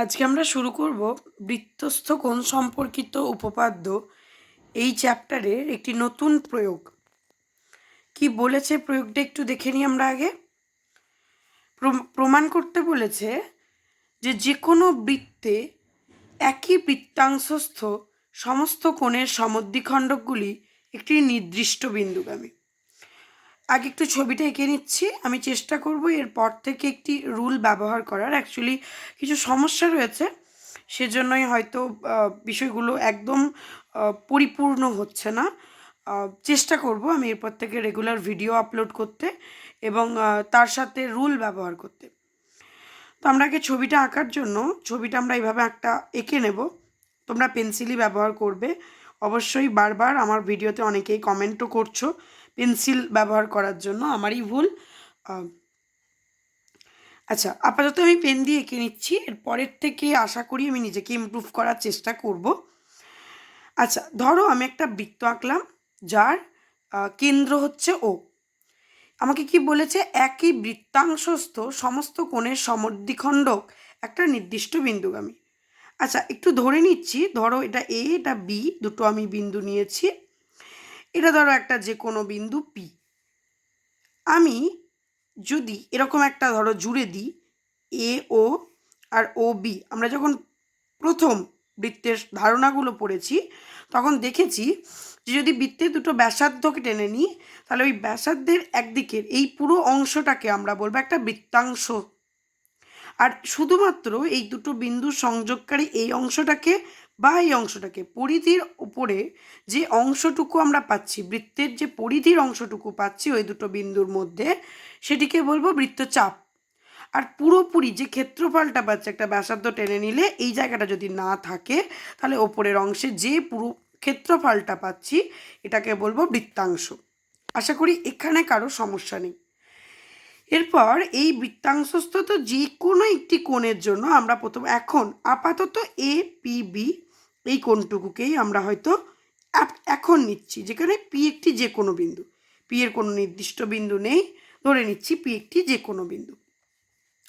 আজকে আমরা শুরু করব বৃত্তস্থ কোণ সম্পর্কিত উপপাদ্য এই চ্যাপ্টারের একটি নতুন প্রয়োগ। কি বলেছে প্রয়োগটা একটু দেখে নিই আমরা আগে। প্রম- প্রমাণ করতে বলেছে যে যে কোনো বৃত্তে একই বৃত্তাংশস্থ সমস্ত কোণের সমদ্বিখণ্ডকগুলি একটি নির্দিষ্ট বিন্দুগামী। আগে একটু ছবিটা এঁকে নিচ্ছি। আমি চেষ্টা করব এরপর থেকে একটি রুল ব্যবহার করার। অ্যাকচুয়ালি কিছু সমস্যা রয়েছে। সেজন্যই হয়তো বিষয়গুলো একদম পরিপূর্ণ হচ্ছে না। চেষ্টা করব আমি এরপর থেকে রেগুলার ভিডিও আপলোড করতে এবং তার সাথে রুল ব্যবহার করতে। তো আমরা আগে ছবিটা আঁকার জন্য, ছবিটা আমরা এইভাবে একটা এঁকে নেব। তোমরা পেন্সিলই ব্যবহার করবে। অবশ্যই বারবার আমার ভিডিওতে অনেকেই কমেন্টও করছ। পেন্সিল ব্যবহার করার জন্য আমারই ভুল। আচ্ছা আপাতত আমি পেন দিয়ে এঁকে নিচ্ছি। এর পরের থেকে আশা করি আমি নিজেকে ইম্প্রুভ করার চেষ্টা করব। আচ্ছা ধরো আমি একটা বৃত্ত আঁকলাম, যার কেন্দ্র হচ্ছে ও আমাকে কি বলেছে? একই বৃত্তাংশস্থ সমস্ত কোণের সমদ্বিখণ্ডক একটা নির্দিষ্ট বিন্দুগামী। আচ্ছা একটু ধরে নিচ্ছি। ধরো এটা এ এটা বি দুটো আমি বিন্দু নিয়েছি। এটা ধরো একটা যে কোনো বিন্দু পি আমি যদি এরকম একটা ধরো জুড়ে দিই এ ও আর ও বি আমরা যখন প্রথম বৃত্তের ধারণাগুলো পড়েছি, তখন দেখেছি যে যদি বৃত্তে দুটো ব্যাসার্ধকে টেনে নিই, তাহলে ওই ব্যাসার্ধের একদিকের এই পুরো অংশটাকে আমরা বলব একটা বৃত্তাংশ। আর শুধুমাত্র এই দুটো বিন্দু সংযোগকারী এই অংশটাকে বা এই অংশটাকে, পরিধির উপরে যে অংশটুকু আমরা পাচ্ছি, বৃত্তের যে পরিধির অংশটুকু পাচ্ছি ওই দুটো বিন্দুর মধ্যে, সেটিকে বলব বৃত্তচাপ। আর পুরোপুরি যে ক্ষেত্রফলটা পাচ্ছে একটা ব্যাসার্ধ টেনে নিলে, এই জায়গাটা যদি না থাকে, তাহলে ওপরের অংশে যে পুরো ক্ষেত্রফলটা পাচ্ছি, এটাকে বলব বৃত্তাংশ। আশা করি এখানে কারও সমস্যা নেই। এরপর এই বৃত্তাংশস্থ যে কোনো একটি কোণের জন্য আমরা প্রথম, এখন আপাতত এ পি বি এই কোণটুকুকেই আমরা হয়তো এখন নিচ্ছি। যেখানে পি একটি যে কোনো বিন্দু। পি এর কোনো নির্দিষ্ট বিন্দু নেই। ধরে নিচ্ছি পি একটি যে কোনো বিন্দু।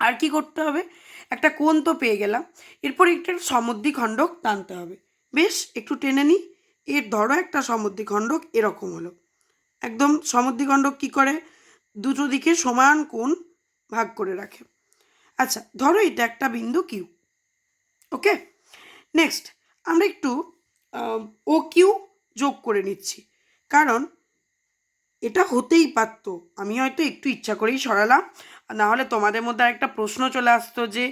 আর কি করতে হবে? একটা কোণ তো পেয়ে গেলাম। এরপর একটা সমদ্বিখণ্ডক টানতে হবে। বেশ, একটু টেনে নিই। এর ধরো একটা সমদ্বিখণ্ডক এরকম হলো। একদম সমদ্বিখণ্ডক কি করে? দুটো দিকে সমান কোণ ভাগ করে রাখে। আচ্ছা ধরো এটা একটা বিন্দু কিউ ওকে নেক্সট আমরা একটু ও কিউ যোগ করে নিচ্ছি। কারণ এটা হতেই পারতো। আমি হয়তো একটু ইচ্ছা করেই সরালাম। আর না হলে তোমাদের মধ্যে একটা প্রশ্ন চলে আসতো যে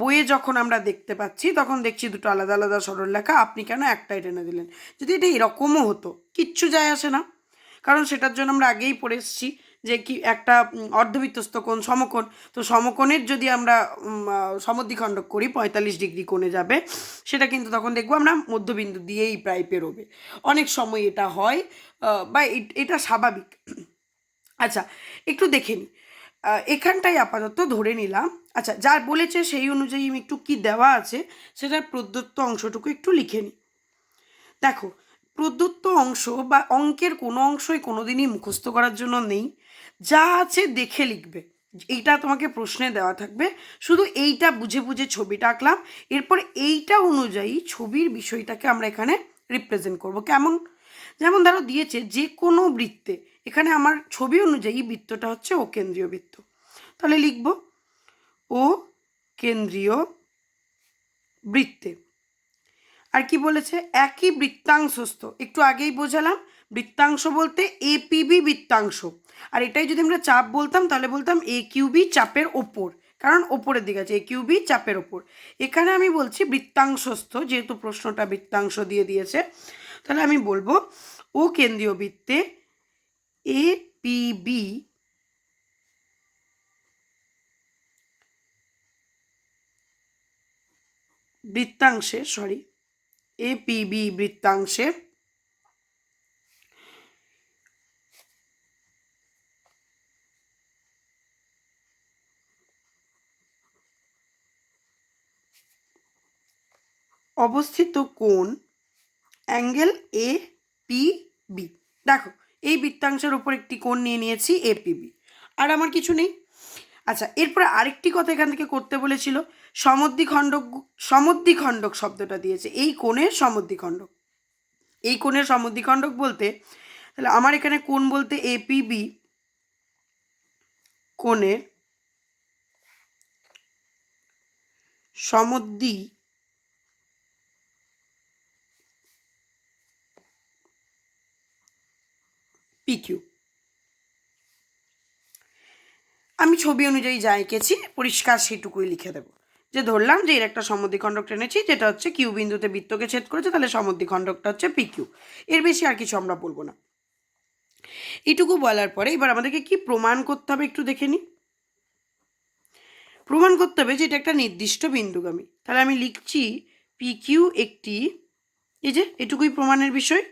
বইয়ে যখন আমরা দেখতে পাচ্ছি, তখন দেখছি দুটো আলাদা আলাদা সরল লেখা, আপনি কেন একটাই টেনে দিলেন? যদি এটা এরকমও হতো, কিচ্ছু যায় আসে না। কারণ সেটার জন্য আমরা আগেই পড়ে এসেছি। যে কি একটা উম, অর্ধবৃত্তস্থ কোণ সমকোণ। তো সমকোণের যদি আমরা সমদ্বিখণ্ডক করি পঁয়তাল্লিশ ডিগ্রি কোণে যাবে সেটা কিন্তু তখন দেখব আমরা মধ্যবিন্দু দিয়েই প্রায় পেরোবে। অনেক সময় এটা হয় বা এটা স্বাভাবিক। আচ্ছা একটু দেখে নিই এখানটাই আপাতত ধরে নিলাম। আচ্ছা যা বলেছে সেই অনুযায়ী আমি একটু কি দেওয়া আছে সেটার প্রদত্ত অংশটুকু একটু লিখে নিই দেখো প্রদত্ত অংশ বা অঙ্কের কোনো অংশই কোনোদিনই মুখস্থ করার জন্য নেই। যা আছে দেখে লিখবে। এইটা তোমাকে প্রশ্নে দেওয়া থাকবে। শুধু এইটা বুঝে বুঝে ছবিটা আঁকলাম। এরপর এইটা অনুযায়ী ছবির বিষয়টাকে আমরা এখানে রিপ্রেজেন্ট করব। কেমন? যেমন ধরো দিয়েছে, যে কোনো বৃত্তে, এখানে আমার ছবি অনুযায়ী বৃত্তটা হচ্ছে ও কেন্দ্রীয় বৃত্ত। তাহলে লিখব, ও কেন্দ্রীয় বৃত্তে। আর কি বলেছে? একই বৃত্তাংশস্থ। একটু আগেই বোঝালাম। বৃত্তাংশ বলতে এপিবি বৃত্তাংশ। আর এটাই যদি আমরা চাপ বলতাম, তাহলে বলতাম এ কিউবি চাপের ওপর। কারণ ওপরের দিকে আছে। এ কিউবি চাপের ওপর। এখানে আমি বলছি বৃত্তাংশস্থ, যেহেতু প্রশ্নটা বৃত্তাংশ দিয়ে দিয়েছে, তাহলে আমি বলব ও কেন্দ্রীয় বৃত্তে এ পিবি বৃত্তাংশে সরি এ পিবি বৃত্তাংশে অবস্থিত কোণ অ্যাঙ্গেল এ পি বি দেখো, এই বৃত্তাংশের ওপর একটি কোণ নিয়ে নিয়েছি এ পি বি আর আমার কিছু নেই। আচ্ছা এরপরে আরেকটি কথা এখান থেকে করতে বলেছিল। সমদ্বিখণ্ডক সমদ্বিখণ্ডক শব্দটা দিয়েছে। এই কোণের সমদ্বিখণ্ডক। এই কোণের সমদ্বিখণ্ডক বলতে, তাহলে আমার এখানে কোণ বলতে এপিবি কোণের সমদ্বি পিকিউ আমি ছবি অনুযায়ী যা এঁকেছি, পরিষ্কার সেটুকুই লিখে দেবো। যে ধরলাম যে এর একটা সমদ্বিখণ্ডক টেনেছি যেটা হচ্ছে কিউ বিন্দুতে বৃত্তকে ছেদ করেছে, তাহলে সমদ্বিখণ্ডকটা হচ্ছে পি কিউ এর বেশি আর কিছু আমরা বলব না। এটুকু বলার পরে এবার আমাদেরকে কি প্রমাণ করতে হবে একটু দেখে নিই। প্রমাণ করতে হবে যে এটা একটা নির্দিষ্ট বিন্দুগামী। তাহলে আমি লিখছি পি কিউ একটি, এই যে এটুকুই প্রমাণের বিষয়।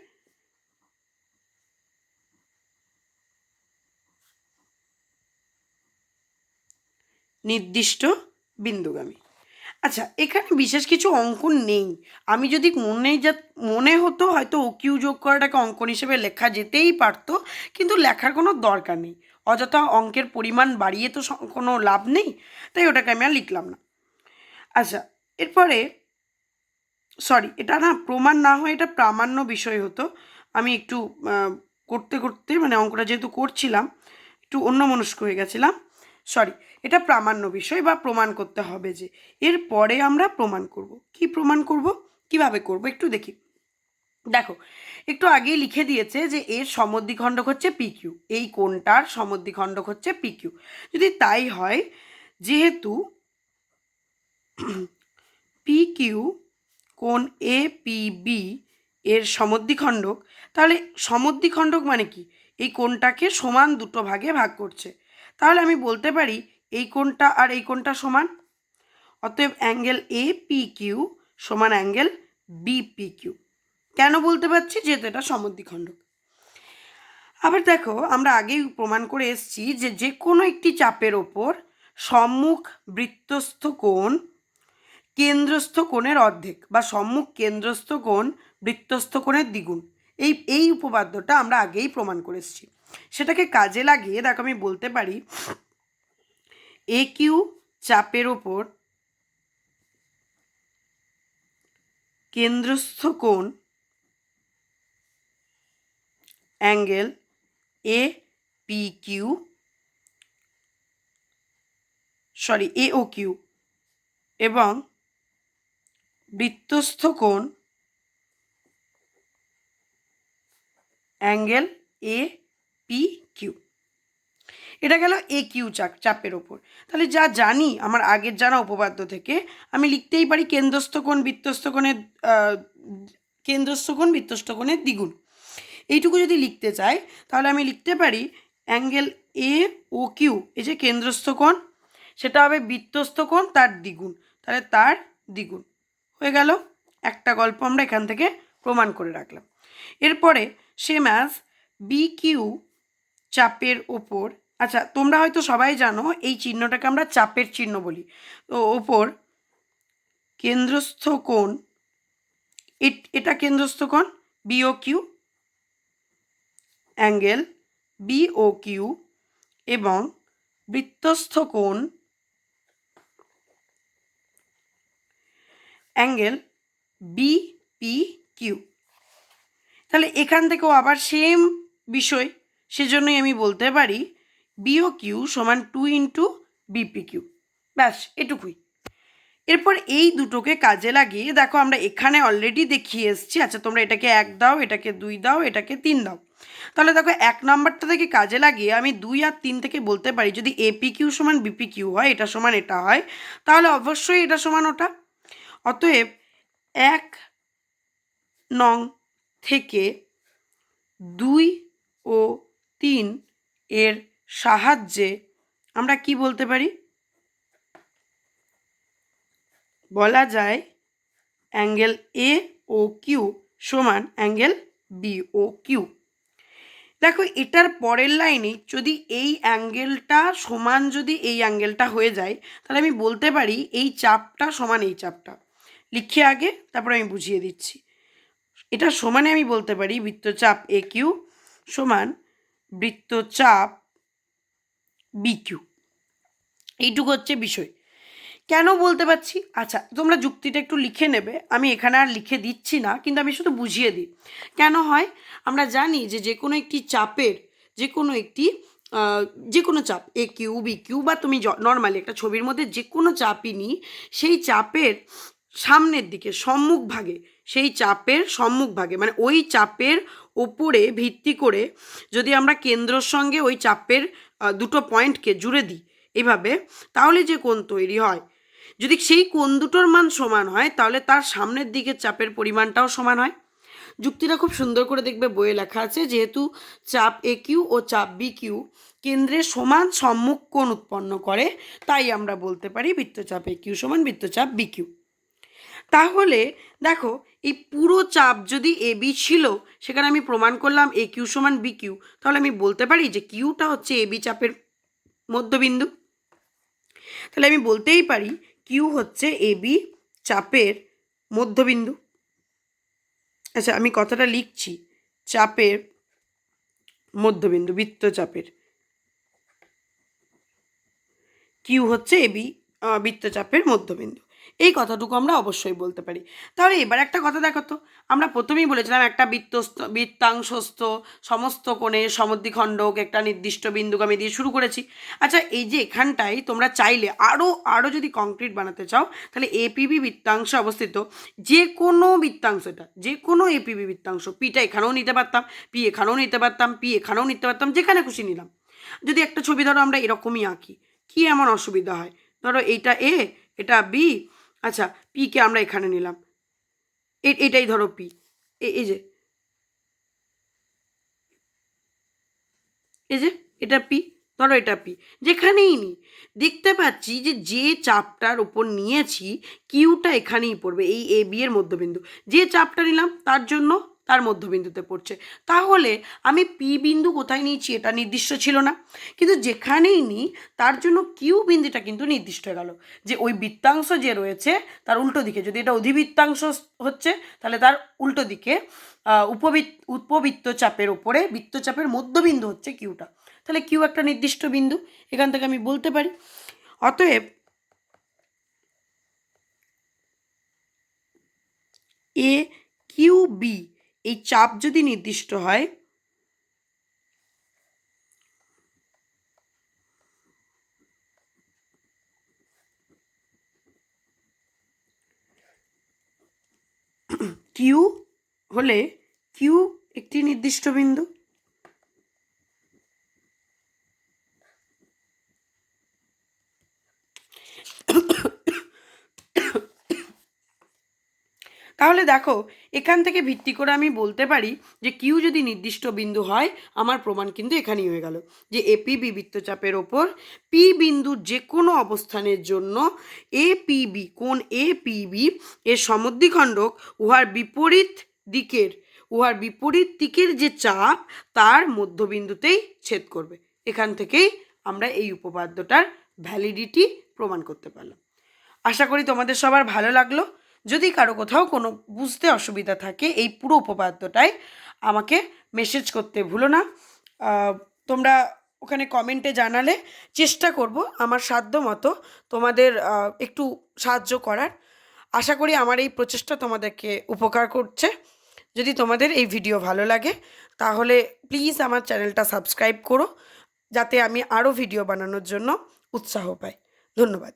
নির্দিষ্ট বিন্দুগামী। আচ্ছা এখানে বিশেষ কিছু অঙ্কন নেই। আমি যদি মনে যা, মনে হতো হয়তো ও কিউ যোগ করাটাকে অঙ্কন হিসেবে লেখা যেতেই পারতো, কিন্তু লেখার কোনো দরকার নেই। অযথা অঙ্কের পরিমাণ বাড়িয়ে তো কোনো লাভ নেই, তাই ওটাকে আমি আর লিখলাম না। আচ্ছা এরপরে, সরি, এটা না প্রমাণ না হয় এটা প্রামাণ্য বিষয় হতো। আমি একটু করতে করতে মানে অঙ্কটা যেহেতু করছিলাম, একটু অন্যমনস্ক হয়ে গেছিলাম। সরি এটা প্রামাণ্য বিষয় বা প্রমাণ করতে হবে যে এর পরে আমরা প্রমাণ করব। কি প্রমাণ করব? কীভাবে করব? একটু দেখি। দেখো, একটু আগেই লিখে দিয়েছে যে এর সমদ্বিখণ্ডক হচ্ছে পি কিউ এই কোণটার সমদ্বিখণ্ডক হচ্ছে পি কিউ যদি তাই হয়, যেহেতু পি কিউ কোণ এ পি বি এর সমদ্বিখণ্ডক, তাহলে সমদ্বিখণ্ডক মানে কি? এই কোণটাকে সমান দুটো ভাগে ভাগ করছে। তাহলে আমি বলতে পারি এই কোণটা আর এই কোণটা সমান। অতএব অ্যাঙ্গেল এ পি কিউ সমান অ্যাঙ্গেল বি পি কিউ কেন বলতে পারছি? যেহেতু এটা সমদ্বিখণ্ডক। আবার দেখো, আমরা আগেই প্রমাণ করে এসেছি যে যে কোনো একটি চাপের ওপর সম্মুখ বৃত্তস্থ কোণ কেন্দ্রস্থ কোণের অর্ধেক বা সম্মুখ কেন্দ্রস্থ কোণ বৃত্তস্থ কোণের দ্বিগুণ। এই এই উপপাদ্যটা আমরা আগেই প্রমাণ করে সেটাকে কাজে লাগিয়ে, দেখো আমি বলতে পারি এ কিউ চাপের ওপর কেন্দ্রস্থ কোণ angle A P Q sorry A O Q এবং বৃত্তস্থ কোণ অ্যাঙ্গেল এ পি কিউ এটা গেল এ কিউ চাপ চাপের ওপর। তাহলে যা জানি, আমার আগের জানা উপপাদ্য থেকে, আমি লিখতেই পারি কেন্দ্রস্থ কোণ, বৃত্তস্থ কোণের কেন্দ্রস্থ কোণের দ্বিগুণ। এইটুকু যদি লিখতে চাই, তাহলে আমি লিখতে পারি অ্যাঙ্গেল এ ও কিউ এই যে কেন্দ্রস্থ কোণ, সেটা হবে বৃত্তস্থ কোণ, তার দ্বিগুণ। তাহলে তার দ্বিগুণ। হয়ে গেল, একটা গল্প আমরা এখান থেকে প্রমাণ করে রাখলাম। এরপরে সেম অ্যাজ বি কিউ চাপের ওপর আচ্ছা তোমরা হয়তো সবাই জানো, এই চিহ্নটাকে আমরা চাপের চিহ্ন বলি। তো ওপর কেন্দ্রস্থ কোণ, এটা কেন্দ্রস্থ কোণ? B O Q angle B O Q এবং বৃত্তস্থ কোণ, অ্যাঙ্গেল বি পি কিউ তাহলে এখান থেকেও আবার সেম বিষয় সেজন্যই আমি বলতে পারি বিও কিউ সমান two into B P Q ব্যাস, এটুকুই। এরপর এই দুটোকে কাজে লাগিয়ে, দেখো আমরা এখানে অলরেডি দেখিয়ে এসেছি। আচ্ছা তোমরা এটাকে এক দাও, এটাকে দুই দাও, এটাকে তিন দাও। তাহলে দেখো, এক নাম্বারটা থেকে কাজে লাগিয়ে আমি দুই আর তিন থেকে বলতে পারি, যদি এপি কিউ সমান বিপি কিউ হয়, এটা সমান এটা হয়, তাহলে অবশ্যই এটা সমান ওটা। অতএব এক নং থেকে দুই ও তিন এর সাহায্যে আমরা কি বলতে পারি? বলা যায় অ্যাঙ্গেল এ ও কিউ সমান অ্যাঙ্গেল বি ও কিউ দেখো, এটার পরের লাইনে যদি এই অ্যাঙ্গেলটা সমান যদি এই অ্যাঙ্গেলটা হয়ে যায়, তাহলে আমি বলতে পারি এই চাপটা সমান এই চাপটা। লিখে আগে, তারপরে আমি বুঝিয়ে দিচ্ছি। এটা সমানে আমি বলতে পারি বৃত্তচাপ এ কিউ সমান বৃত্তচাপ বি কিউ এইটুকু হচ্ছে বিষয়। কেন বলতে পারছি? আচ্ছা তোমরা যুক্তিটা একটু লিখে নেবে। আমি এখানে আর লিখে দিচ্ছি না, কিন্তু আমি শুধু বুঝিয়ে দিই। কেন হয়? আমরা জানি যে যে কোনো একটি চাপের যে কোনো একটি যে কোনো চাপ এ কিউ বি কিউ বা তুমি নর্মালি একটা ছবির মধ্যে যে কোনো চাপই নিই, সেই চাপের সামনের দিকে, সম্মুখ ভাগে, সেই চাপের সম্মুখ ভাগে মানে ওই চাপের ওপরে ভিত্তি করে যদি আমরা কেন্দ্রর সঙ্গে ওই চাপের দুটো পয়েন্টকে জুড়ে দিই এভাবে, তাহলে যে কোণ তৈরি হয়? যদি সেই কোণ দুটোর মান সমান হয়, তাহলে তার সামনের দিকে চাপের পরিমাণটাও সমান হয়। যুক্তিটা খুব সুন্দর করে দেখবে, বইয়ে লেখা আছে, যেহেতু চাপ এ কিউ ও চাপ বি কিউ কেন্দ্রে সমান সম্মুখ কোণ উৎপন্ন করে, তাই আমরা বলতে পারি বৃত্তচাপ এ কিউ সমান বৃত্তচাপ বি কিউ তাহলে দেখো, এই পুরো চাপ যদি এ বি ছিল, সেখানে আমি প্রমাণ করলাম এ কিউ সমান বি কিউ তাহলে আমি বলতে পারি যে কিউটা হচ্ছে এ বি চাপের মধ্যবিন্দু। তাহলে আমি বলতেই পারি কিউ হচ্ছে এ বি চাপের মধ্যবিন্দু। আচ্ছা আমি কথাটা লিখছি, চাপের মধ্যবিন্দু বৃত্তচাপের কিউ হচ্ছে এ এবি বৃত্তচাপের মধ্যবিন্দু। কথাটুকু আমরা অবশ্যই বলতে পারি। তাহলে এবার একটা কথা দেখো তো, আমরা প্রথমেই বলেছিলাম একটা বৃত্তস্থ, বৃত্তাংশস্থ, সমস্ত কোণে সমদ্বিখণ্ডক একটা নির্দিষ্ট বিন্দুগামী দিয়ে শুরু করেছি। আচ্ছা এই যে এখানটায় তোমরা চাইলে আরও আরও যদি কংক্রিট বানাতে চাও, তাহলে এপিবি বৃত্তাংশে অবস্থিত যে কোনো বৃত্তাংশ এটা যে কোনো এপিবি বৃত্তাংশ পিটা এখানেও নিতে পারতাম পি এখানেও নিতে পারতাম পি এখানেও নিতে পারতাম, যেখানে খুশি নিলাম। যদি একটা ছবি ধরো আমরা এরকমই আঁকি, কি এমন অসুবিধা হয়? ধরো এইটা এ এটা বি আচ্ছা পিকে আমরা এখানে নিলাম। এটাই ধরো পি এই যে। এই যে, এটা পি ধরো এটা পি যেখানেই নি, দেখতে পাচ্ছি যে যে চাপটার উপর নিয়েছি কিউটা এখানেই পড়বে, এই এ বি এর মধ্যবিন্দু। যে চাপটা নিলাম, তার জন্য তার মধ্যবিন্দুতে পড়ছে। তাহলে আমি পি বিন্দু কোথায় নিয়েছি এটা নির্দিষ্ট ছিল না। কিন্তু যেখানেই নিই তার জন্য কিউ বিন্দুটা কিন্তু নির্দিষ্ট গেল। যে ওই বৃত্তাংশ যে রয়েছে, তার উল্টো দিকে, যদি এটা অধিবৃত্তাংশ হচ্ছে, তাহলে তার উল্টো দিকে উপবৃত্ত উপবৃত্ত চাপের ওপরে, বৃত্তচাপের মধ্যবিন্দু হচ্ছে কিউটা তাহলে কিউ একটা নির্দিষ্ট বিন্দু, এখান থেকে আমি বলতে পারি। অতএব এ কিউ বি এই চাপ যদি নির্দিষ্ট হয় কিউ হলে কিউ একটি নির্দিষ্ট বিন্দু। তাহলে দেখো, এখান থেকে ভিত্তি করে আমি বলতে পারি যে কিউ যদি নির্দিষ্ট বিন্দু হয়, আমার প্রমাণ কিন্তু এখানেই হয়ে গেল। যে এপি বি বৃত্তচাপের ওপর পি বিন্দুর যে কোনো অবস্থানের জন্য এ পিবি কোন এ পিবি এর সমদ্বিখণ্ডক উহার বিপরীত দিকের, উহার বিপরীত দিকের যে চাপ, তার মধ্যবিন্দুতেই ছেদ করবে। এখান থেকেই আমরা এই উপপাদ্যটার ভ্যালিডিটি প্রমাণ করতে পারলাম। আশা করি তোমাদের সবার ভালো লাগল। যদি কারও কোথাও কোনো বুঝতে অসুবিধা থাকে, এই পুরো উপপাদ্যটাই আমাকে মেসেজ করতে ভুলো না। তোমরা ওখানে কমেন্টে জানালে চেষ্টা করব আমার সাধ্য মতো তোমাদের একটু সাহায্য করার। আশা করি আমার এই প্রচেষ্টা তোমাদেরকে উপকার করছে। যদি তোমাদের এই ভিডিও ভালো লাগে, তাহলে প্লিজ আমার চ্যানেলটা সাবস্ক্রাইব করো, যাতে আমি আরও ভিডিও বানানোর জন্য উৎসাহ পাই। ধন্যবাদ।